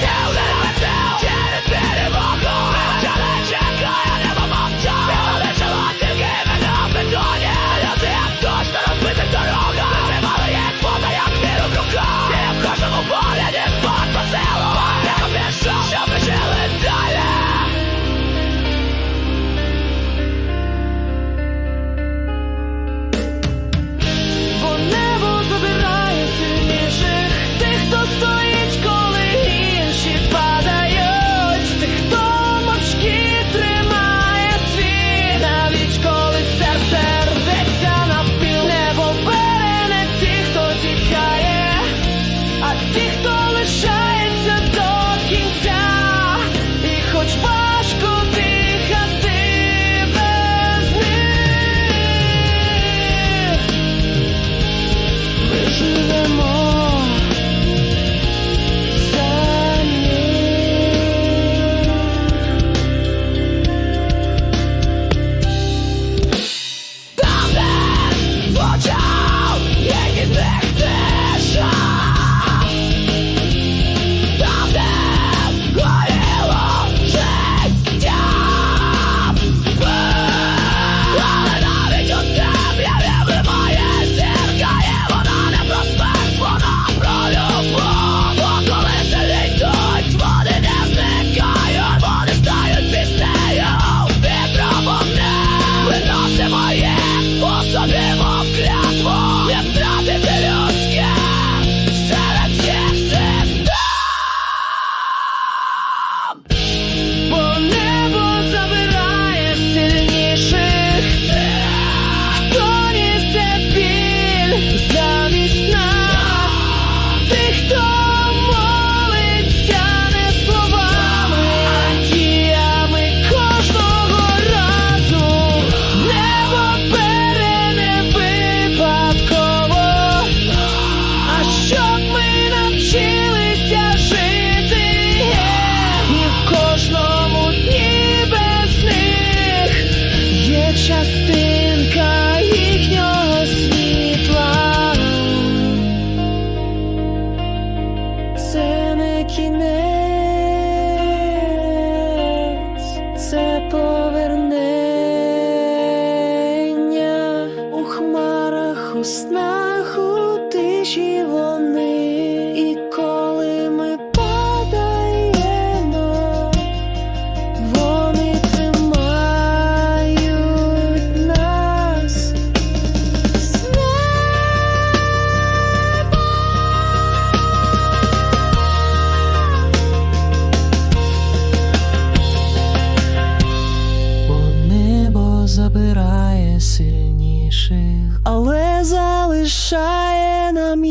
shout у тиші вони, і коли ми падаємо, вони тримають нас. Бо небо забирає силь інших, але залишає нам.